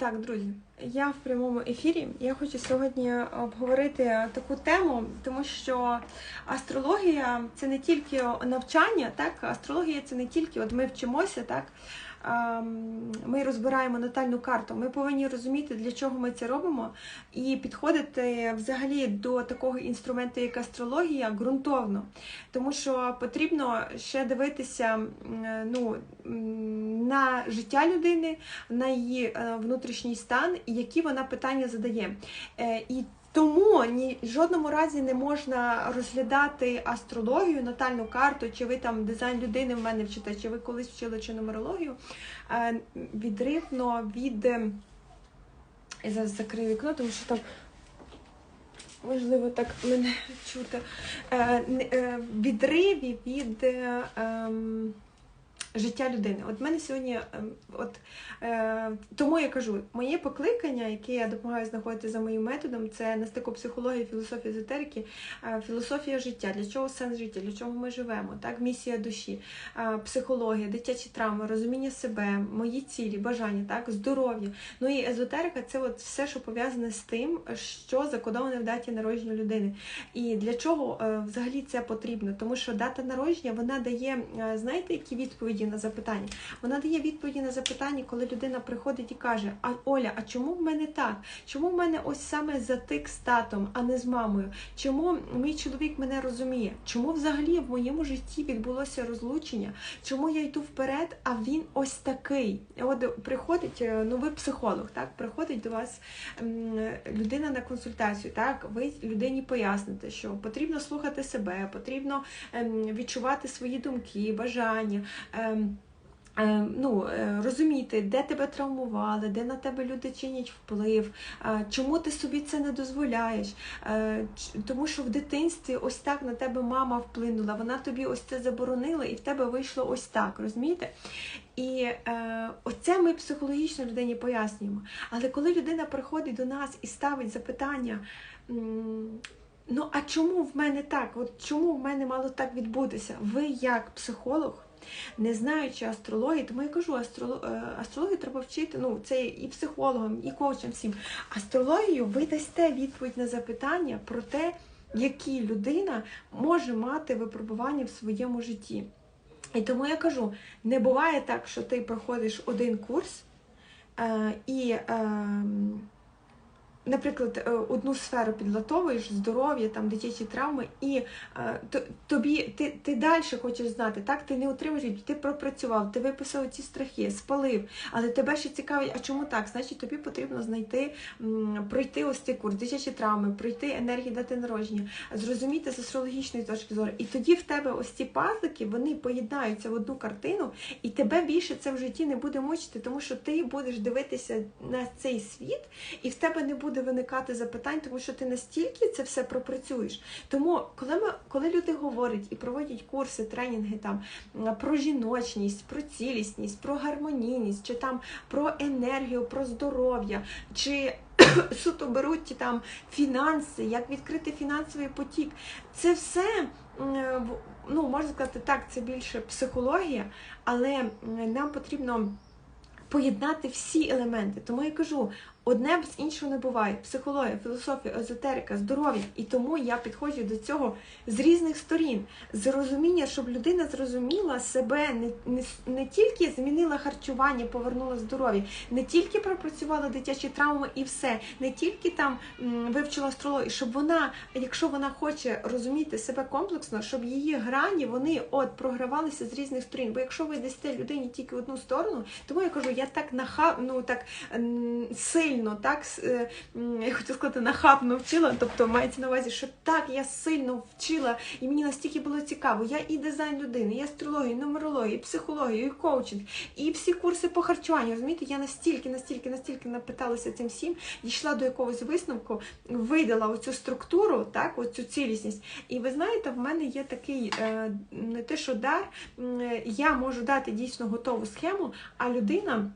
Так, друзі, я в прямому ефірі. Я хочу сьогодні обговорити таку тему, тому що астрологія це не тільки навчання, так астрологія це не тільки от ми вчимося, так ми розбираємо натальну карту. Ми повинні розуміти, для чого ми це робимо, і підходити взагалі до такого інструменту, як астрологія, ґрунтовно. Тому що потрібно ще дивитися ну, на життя людини, на її е, внутрішній стан і які вона питання задає. Е, і тому ні в жодному разі не можна розглядати астрологію, натальну карту, чи ви там дизайн людини в мене вчите, чи ви колись вчили чи нумерологію е, відривно від. Я зараз закрию вікно, тому що там можливо так мене чути. Відриві від. Життя людини. От мене сьогодні, ем, от е, тому я кажу, моє покликання, яке я допомагаю знаходити за моїм методом, це на стику психології, філософії, езотерики, е, філософія життя, для чого сенс життя, для чого ми живемо, так, місія душі, е, психологія, дитячі травми, розуміння себе, мої цілі, бажання, так, здоров'я. Ну і езотерика це от все, що пов'язане з тим, що закодоване в даті народження людини. І для чого е, взагалі це потрібно? Тому що дата народження вона дає, е, знаєте, які відповіді відповіді на запитання. Вона дає відповіді на запитання, коли людина приходить і каже: А Оля, а чому в мене так? Чому в мене ось саме затик з татом, а не з мамою? Чому мій чоловік мене розуміє? Чому взагалі в моєму житті відбулося розлучення? Чому я йду вперед, а він ось такий? От приходить е, новий психолог, так приходить до вас людина на консультацію. Так, ви людині поясните, що потрібно слухати себе, потрібно ем, відчувати свої думки, бажання. Ем, ем, ну, е, Розуміти, де тебе травмували, де на тебе люди чинять вплив, е, чому ти собі це не дозволяєш. Е, тому що в дитинстві ось так на тебе мама вплинула, вона тобі ось це заборонила, і в тебе вийшло ось так, розумієте? І е, оце ми психологічно людині пояснюємо. Але коли людина приходить до нас і ставить запитання, ну а чому в мене так? От Чому в мене мало так відбутися? Ви як психолог? Не знаючи астрології, тому я кажу, е, астрологію треба вчити. Ну, це і психологам, і коучам всім. Астрологію ви дасте відповідь на запитання про те, які людина може мати випробування в своєму житті. І тому я кажу: не буває так, що ти проходиш один курс е, і. Е, наприклад, е, одну сферу підлатовуєш, здоров'я, там дитячі травми, і е, тобі ти ти далі хочеш знати, так ти не отримуєш, ти пропрацював, ти виписав ці страхи, спалив, але тебе ще цікавить, а чому так? Значить, тобі потрібно знайти, пройти ось цей курс, дитячі травми, пройти енергії дати народження, зрозуміти з астрологічної точки зору. І тоді в тебе ось ці пазлики, вони поєднаються в одну картину, і тебе більше це в житті не буде мучити, тому що ти будеш дивитися на цей світ, і в тебе не буде буде виникати запитань, тому що ти настільки це все пропрацюєш. Тому, коли ми, коли люди говорять і проводять курси, тренінги там про жіночність, про цілісність, про гармонійність, чи там про енергію, про здоров'я, чи суто беруть там фінанси, як відкрити фінансовий потік, це все. Ну, можна сказати, так, це більше психологія, але нам потрібно поєднати всі елементи. Тому я кажу, Одне без іншого не буває. Психологія, філософія, езотерика, здоров'я. І тому я підходжу до цього з різних сторін. З розуміння, щоб людина зрозуміла себе, не не, не тільки змінила харчування, повернула здоров'я, не тільки пропрацювала дитячі травми і все, не тільки там м, вивчила астрологію, щоб вона, якщо вона хоче розуміти себе комплексно, щоб її грані вони от програвалися з різних сторін. Бо якщо ви дасте людині тільки одну сторону, тому я кажу, я так нахаб, ну так сильно сильно, так е, я хочу сказати, нахабно вчила. Тобто мається на увазі, що так я сильно вчила, і мені настільки було цікаво. Я і дизайн людини, і астрологію, і нумерологію, і психологію, і коучинг, і всі курси по харчуванню. Розумієте, я настільки, настільки, настільки напиталася цим всім, дійшла до якогось висновку, видала оцю структуру, так, оцю цілісність. І ви знаєте, в мене є такий е, не те, що дар, я можу дати дійсно готову схему, а людина.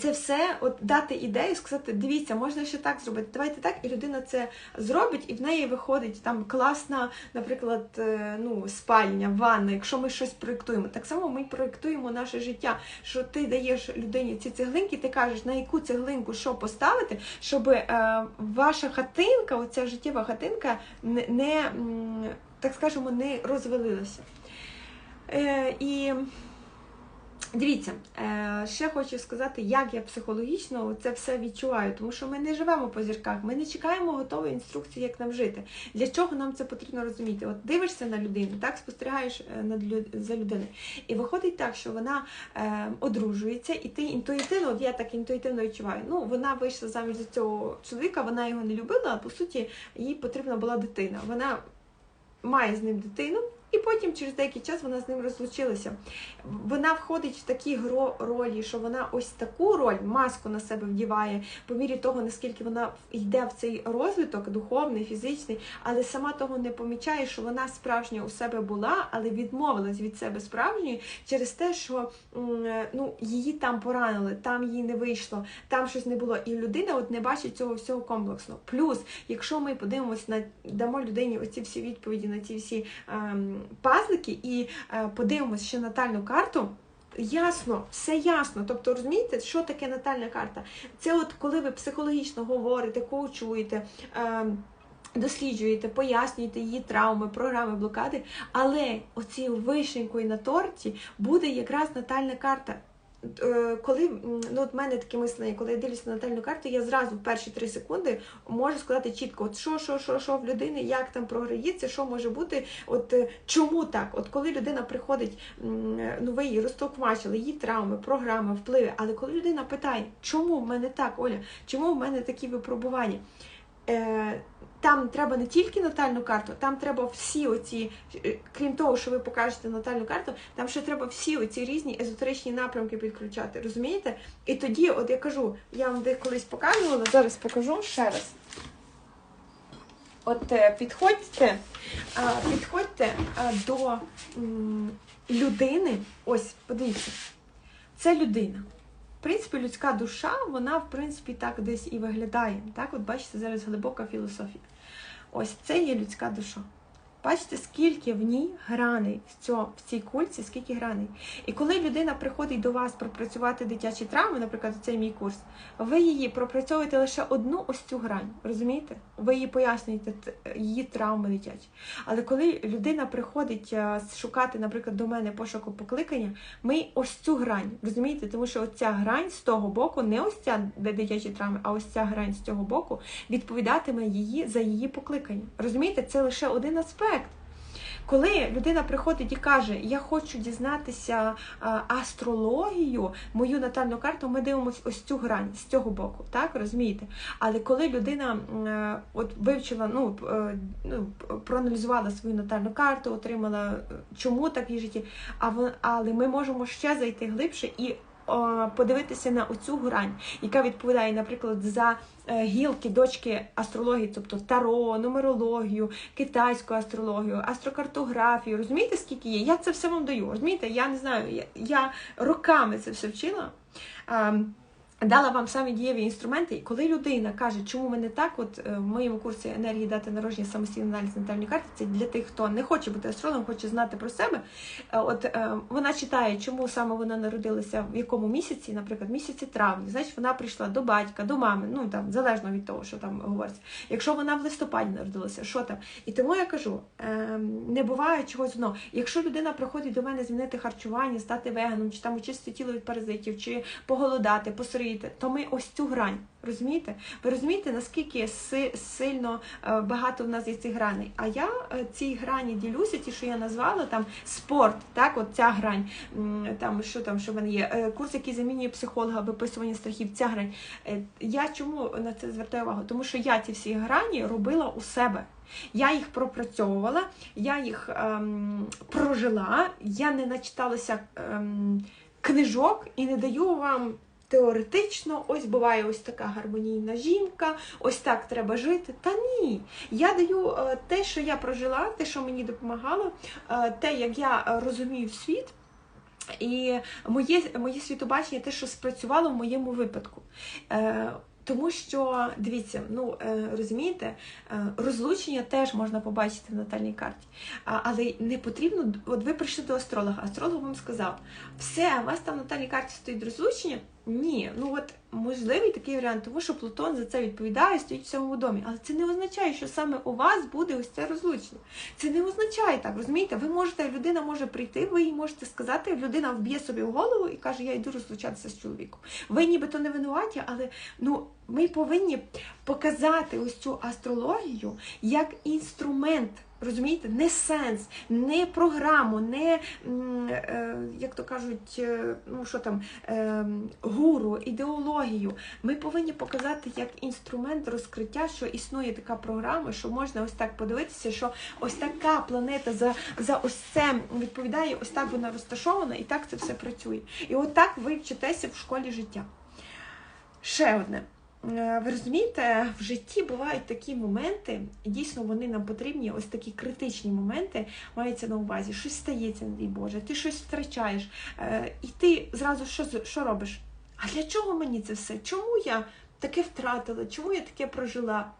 Це все от дати ідею, сказати, дивіться, можна ще так зробити. Давайте так, і людина це зробить, і в неї виходить там класна, наприклад, е, ну, спальня, ванна. Якщо ми щось проєктуємо, так само ми проєктуємо наше життя. Що ти даєш людині ці цеглинки, ти кажеш, на яку цеглинку що поставити, щоб е, ваша хатинка, оця життєва хатинка, не, не так скажемо, не розвалилася. Е, І Дивіться, е, ще хочу сказати, як я психологічно це все відчуваю, тому що ми не живемо по зірках, ми не чекаємо готової інструкції, як нам жити. Для чого нам це потрібно розуміти? От дивишся на людину, так спостерігаєш е, за людиною. І виходить так, що вона е, одружується, і ти інтуїтивно, от я так інтуїтивно відчуваю. Ну, вона вийшла заміж за цього чоловіка, вона його не любила, а по суті, їй потрібна була дитина. Вона має з ним дитину. І потім через деякий час вона з ним розлучилася. Вона входить в такі ролі, що вона ось таку роль, маску на себе вдіває, по мірі того, наскільки вона йде в цей розвиток, духовний, фізичний, але сама того не помічає, що вона справжня у себе була, але відмовилась від себе справжньої через те, що ну, її там поранили, там їй не вийшло, там щось не було. І людина от не бачить цього всього комплексно. Плюс, якщо ми подивимось на дамо людині оці всі відповіді на ці всі. Ем, пазлики і подивимось ще натальну карту. Ясно, все ясно. Тобто, розумієте, що таке натальна карта? Це от коли ви психологічно говорите, коучуєте. Е, досліджуєте, пояснюєте її травми, програми, блокади, але оцією вишенькою на торті буде якраз натальна карта. Е, коли ну, от мене таке мислення, коли я дивлюся на натальну карту, я зразу в перші три секунди можу сказати чітко, от що, що, що, що в людини, як там програється, що може бути, от е, чому так? От коли людина приходить, ну ви її її травми, програми, впливи, але коли людина питає, чому в мене так, Оля, чому в мене такі випробування? Е, там треба не тільки натальну карту, там треба всі оці, е, крім того, що ви покажете натальну карту, там ще треба всі оці різні езотеричні напрямки підключати. Розумієте? І тоді, от я кажу, я вам де колись показувала, зараз покажу ще раз. От е, підходьте, підходьте до людини. Ось, подивіться, це людина. В принципі, людська душа, вона, в принципі, так десь і виглядає. Так, от бачите, зараз глибока філософія. Ось це є людська душа. Бачите, скільки в ній граней в цій кульці, скільки граней. І коли людина приходить до вас пропрацювати дитячі травми, наприклад, цей мій курс, ви її пропрацьовуєте лише одну ось цю грань. Розумієте? Ви її пояснюєте, її травми дитячі. Але коли людина приходить шукати, наприклад, до мене пошуку покликання, ми ось цю грань, розумієте? Тому що ця грань з того боку, не ось ця дитячі травми, а ось ця грань з цього боку відповідатиме її за її покликання. Розумієте, це лише один аспект. Коли людина приходить і каже, я хочу дізнатися астрологію, мою натальну карту, ми дивимося ось цю грань з цього боку, так розумієте? Але коли людина е, от вивчила, ну е, ну проаналізувала свою натальну карту, отримала е, чому так в її житті, але ми можемо ще зайти глибше і подивитися на оцю грань, яка відповідає, наприклад, за е, гілки дочки астрології, тобто таро, нумерологію, китайську астрологію, астрокартографію. Розумієте, скільки є? Я це все вам даю. Розумієте, я не знаю, я, я роками це все вчила. Ем, Дала вам самі дієві інструменти, і коли людина каже, чому ми не так, от е, в моєму курсі енергії дати народження самостійний аналіз натальної карти, це для тих, хто не хоче бути астрологом, хоче знати про себе. Е, от е, вона читає, чому саме вона народилася в якому місяці, наприклад, місяці травні, значить вона прийшла до батька, до мами, ну там залежно від того, що там говориться. Якщо вона в листопаді народилася, що там? І тому я кажу: не буває чогось одного. Якщо людина приходить до мене змінити харчування, стати веганом, чи там очистити тіло від паразитів, чи поголодати, посеред розумієте, то ми ось цю грань. Розумієте? Ви розумієте, наскільки сильно е, багато в нас є цих граней? А я е, ці грані ділюся, ті, що я назвала, там спорт, так, от ця грань, там що там, що в мене є, е, курс, який замінює психолога, виписування страхів, ця грань. Я чому на це звертаю увагу? Тому що я ці всі грані робила у себе. Я їх пропрацьовувала, я їх ем, прожила, я не начиталася ем, книжок і не даю вам теоретично, ось буває ось така гармонійна жінка, ось так треба жити. Та ні. Я даю е, те, що я прожила, те, що мені допомагало, е, те, як я розумію світ. І моє, моє світобачення те, що спрацювало в моєму випадку. Е, тому що, дивіться, ну е, розумієте, е, розлучення теж можна побачити в натальній карті. Але не потрібно, от ви прийшли до астролога, астролог вам сказав, все, у вас там в натальній карті стоїть розлучення. Ні, ну от можливий такий варіант, тому що Плутон за це відповідає, стоїть в сьомому домі. Але це не означає, що саме у вас буде ось це розлучення. Це не означає так, розумієте? Ви можете, людина може прийти, ви їй можете сказати, людина вб'є собі в голову і каже, я йду розлучатися з чоловіком. Ви нібито не винуваті, але ну ми повинні показати ось цю астрологію як інструмент. Розумієте, не сенс, не програму, не е, як то кажуть, е, ну що там е, гуру, ідеологію. Ми повинні показати як інструмент розкриття, що існує така програма, що можна ось так подивитися, що ось така планета за за ось це відповідає, ось так вона розташована, і так це все працює. І от так ви вчитеся в школі життя. Ще одне. Е, ви розумієте, в житті бувають такі моменти, і дійсно вони нам потрібні, ось такі критичні моменти мається на увазі. Щось стається, не Боже, ти щось втрачаєш. Е, і ти зразу що що робиш? А для чого мені це все? Чому я таке втратила? Чому я таке прожила?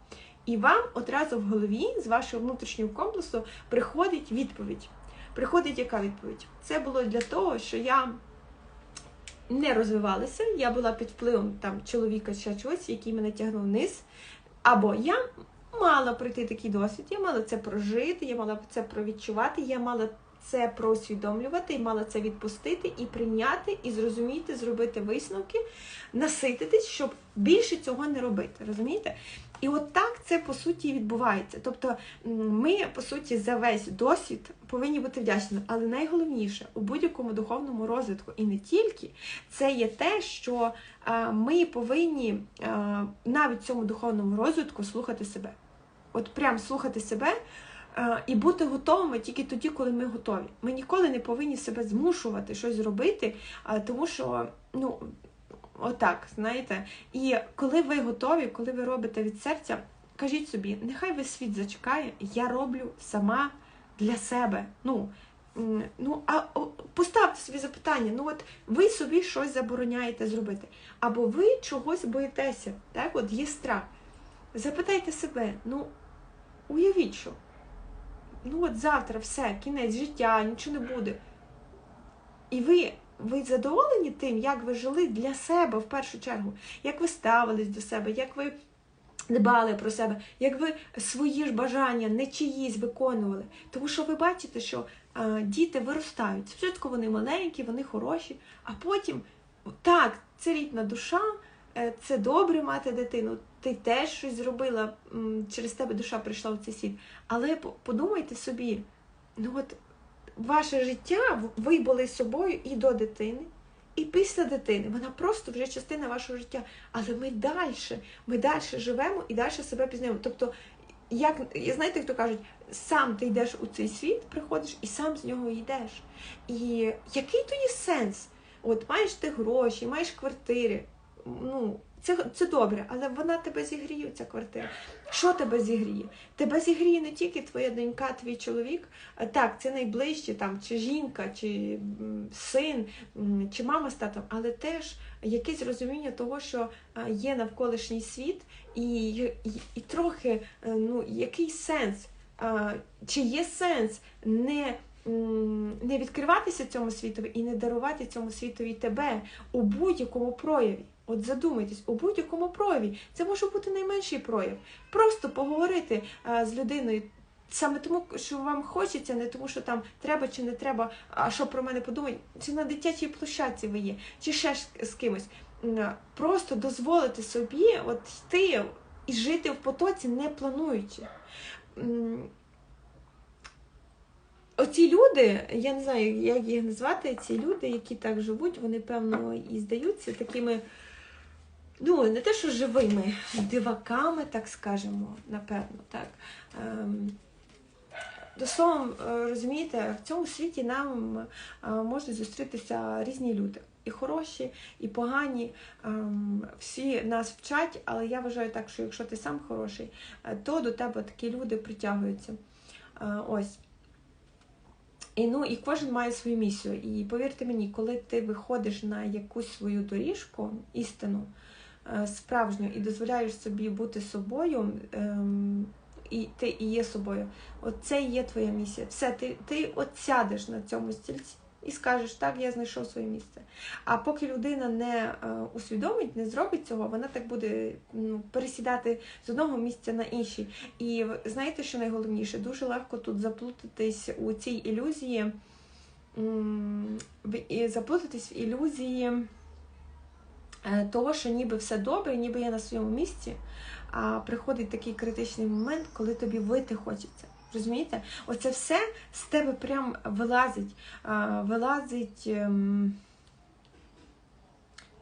І вам одразу в голові з вашого внутрішнього комплексу приходить відповідь. Приходить яка відповідь? Це було для того, що я не розвивалася, я була під впливом там чоловіка чи чогось, який мене тягнув вниз. Або я мала пройти такий досвід, я мала це прожити, я мала це провідчувати, я мала це проусвідомлювати, і мала це відпустити і прийняти, і зрозуміти, зробити висновки, насититись, щоб більше цього не робити. Розумієте? І от так це по суті відбувається. Тобто ми, по суті, за весь досвід повинні бути вдячні. Але найголовніше у будь-якому духовному розвитку, і не тільки, це є те, що ми повинні навіть в цьому духовному розвитку слухати себе. От прям слухати себе. І бути готовими тільки тоді, коли ми готові. Ми ніколи не повинні себе змушувати щось зробити, тому що ну, Отак, знаєте. І коли ви готові, коли ви робите від серця, кажіть собі, нехай весь світ зачекає, я роблю сама для себе. Ну, ну, а поставте собі запитання, ну от ви собі щось забороняєте зробити. Або ви чогось боїтеся, так, от є страх. Запитайте себе, ну, уявіть, що. Ну от завтра все, кінець життя, нічого не буде. І ви ви задоволені тим, як ви жили для себе в першу чергу, як ви ставились до себе, як ви дбали про себе, як ви свої ж бажання не чиїсь виконували. Тому що ви бачите, що а, діти виростають. Спочатку вони маленькі, вони хороші, а потім так, це рідна душа. Е, це добре мати дитину, ти теж щось зробила, через тебе душа прийшла в цей світ. Але подумайте собі, ну от ваше життя, ви були собою і до дитини, і після дитини. Вона просто вже частина вашого життя. Але ми далі, ми далі живемо і далі себе пізнаємо. Тобто, як знаєте, хто кажуть, сам ти йдеш у цей світ, приходиш і сам з нього йдеш. І який тоді сенс? От маєш ти гроші, маєш квартири. ну, це це добре, але вона тебе зігріє, ця квартира. Що тебе зігріє? Тебе зігріє не тільки твоя донька, твій чоловік. Так, це найближче, там, чи жінка, чи син, чи мама з татом, але теж якесь розуміння того, що є навколишній світ, і і, і трохи е, ну, який сенс, чи є сенс не не відкриватися цьому світові і не дарувати цьому світові тебе у будь-якому прояві. От задумайтесь, у будь-якому прояві. Це може бути найменший прояв. Просто поговорити а, з людиною. Саме тому, що вам хочеться, не тому, що там треба чи не треба, а що про мене подумають, чи на дитячій площадці ви є, чи ще з кимось. Просто дозволити собі от йти і жити в потоці, не плануючи. Оці люди, я не знаю, як їх назвати, ці люди, які так живуть, вони, певно, і здаються такими ну, не те, що живими, диваками, так скажемо, напевно. так. Ем, до слова, е, розумієте, в цьому світі нам е, можуть зустрітися різні люди. І хороші, і погані. Ем, всі нас вчать, але я вважаю так, що якщо ти сам хороший, е, то до тебе такі люди притягуються. Ось. І ну і кожен має свою місію. І повірте мені, коли ти виходиш на якусь свою доріжку, істину е, справжню, і дозволяєш собі бути собою, ем, і ти і є собою, от це і є твоя місія. Все, ти, ти от сядеш на цьому стільці. І скажеш, так, я знайшов своє місце. А поки людина не е, усвідомить, не зробить цього, вона так буде ну, пересідати з одного місця на інший. І знаєте, що найголовніше? Дуже легко тут заплутатись у цій ілюзії, заплутатись в ілюзії того, що ніби все добре, ніби я на своєму місці, а приходить такий критичний момент, коли тобі вити хочеться. Розумієте? Оце все з тебе прям вилазить, вилазить. ем,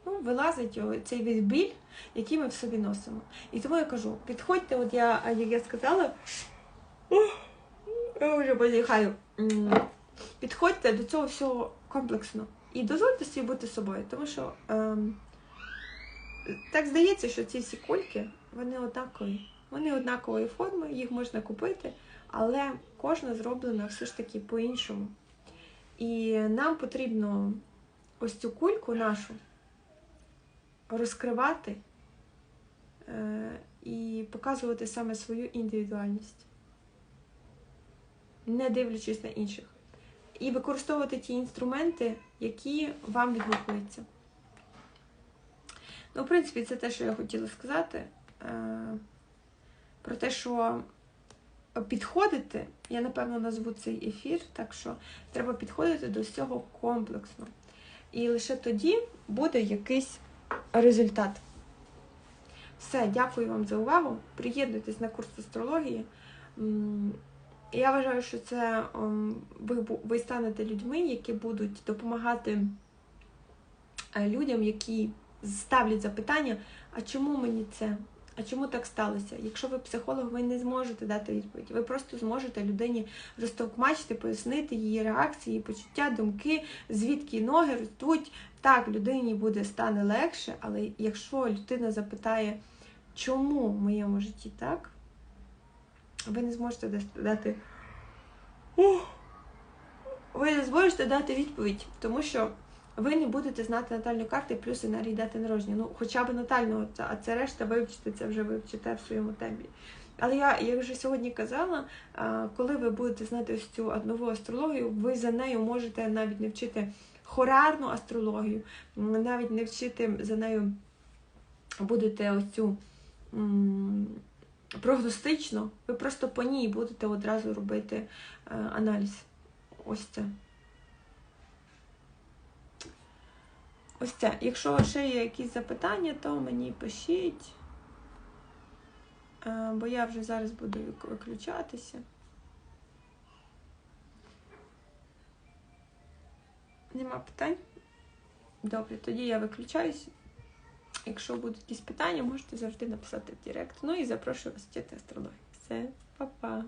Ну, вилазить цей весь біль, який ми в собі носимо. І тому я кажу, підходьте, от я, як я сказала, я вже позіхаю. Підходьте до цього всього комплексно. І дозвольте собі бути собою, тому що ем, так здається, що ці всі кульки, вони однакові. Вони однакової форми, їх можна купити, але кожна зроблена все ж таки по-іншому. І нам потрібно ось цю кульку нашу розкривати е, і показувати саме свою індивідуальність, не дивлячись на інших. І використовувати ті інструменти, які вам відгукуються. Ну, в принципі, це те, що я хотіла сказати. Е, про те, що підходити, я напевно назву цей ефір, так що треба підходити до всього комплексно. І лише тоді буде якийсь результат. Все, дякую вам за увагу. Приєднуйтесь на курс астрології. Я вважаю, що це ем, ви, ви станете людьми, які будуть допомагати е, людям, які ставлять запитання, а чому мені це? А чому так сталося? Якщо ви психолог, ви не зможете дати відповідь. Ви просто зможете людині розтовкмачити, пояснити її реакції, її почуття, думки, звідки ноги ростуть. Так, людині буде стане легше, але якщо людина запитає, чому в моєму житті так, ви не зможете дати. Ви не зможете дати відповідь, тому що ви не будете знати натальну карту і плюс енергії дати народження. Ну, хоча б натальну, а це решта вивчите, це вже вивчите в своєму темпі. Але я, як вже сьогодні казала, коли ви будете знати ось цю нову астрологію, ви за нею можете навіть не вчити хорарну астрологію, навіть не вчити за нею будете ось прогностично, ви просто по ній будете одразу робити е, аналіз. Ось це. Ось це. Якщо ще є якісь запитання, то мені пишіть. Е, Бо я вже зараз буду виключатися. Нема питань? Добре, тоді я виключаюсь. Якщо будуть якісь питання, можете завжди написати в Директ. Ну і запрошую вас вчити астрологію. Все, па-па.